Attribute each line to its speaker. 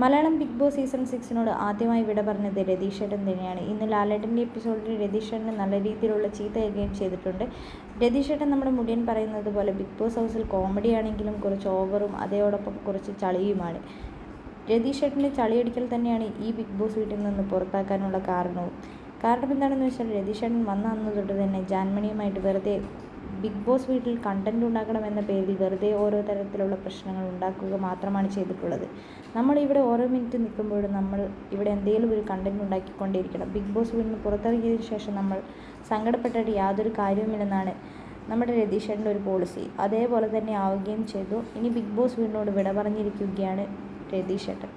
Speaker 1: Malayalam big boss season സിക്സിനോട് ആദ്യമായി വിട പറഞ്ഞത് രതീഷേട്ടൻ തന്നെയാണ്. ഇന്ന് ലാലേട്ടന്റെ എപ്പിസോഡിൽ രതീഷേട്ടന് നല്ല രീതിയിലുള്ള ചീത്ത കേൾക്കുകയും ചെയ്തിട്ടുണ്ട് രതീഷേട്ടൻ നമ്മുടെ മുടിയൻ പറയുന്നത് പോലെ ബിഗ് ബോസ് ഹൗസിൽ കോമഡി ആണെങ്കിലും കുറച്ച് ഓവറും അതോടൊപ്പം കുറച്ച് ചളിയുമാണ്. രതീഷേട്ടന്റെ ചളിയടിക്കൽ തന്നെയാണ് ഈ ബിഗ് ബോസ് വീട്ടിൽ നിന്ന് പുറത്താക്കാനുള്ള കാരണവും. കാരണം എന്താണെന്ന് വെച്ചാൽ രതീഷേട്ടൻ വന്ന അന്ന് തൊട്ട് തന്നെ ജാൻമണിയുമായിട്ട് വെറുതെ ബിഗ് ബോസ് വീട്ടിൽ കണ്ടന്റ് ഉണ്ടാക്കണമെന്ന പേരിൽ വെറുതെ ഓരോ തരത്തിലുള്ള പ്രശ്നങ്ങൾ ഉണ്ടാക്കുക മാത്രമാണ് ചെയ്തിട്ടുള്ളത്. നമ്മൾ ഇവിടെ ഓരോ മിനിറ്റ് നിൽക്കുമ്പോഴും നമ്മൾ ഇവിടെ എന്തെങ്കിലും ഒരു കണ്ടന്റ് ഉണ്ടാക്കിക്കൊണ്ടേയിരിക്കണം ബിഗ് ബോസ് വീട്ടിൽ നിന്ന് പുറത്തിറങ്ങിയതിനു ശേഷം നമ്മൾ സങ്കടപ്പെട്ടിട്ട് യാതൊരു കാര്യവുമില്ലെന്നാണ് നമ്മുടെ രതീഷേട്ടന്റെ ഒരു പോളിസി അതേപോലെ തന്നെ ആവുകയും ചെയ്തു. ഇനി ബിഗ് ബോസ് വീടിനോട് വിട പറഞ്ഞിരിക്കുകയാണ് രതീഷേട്ടൻ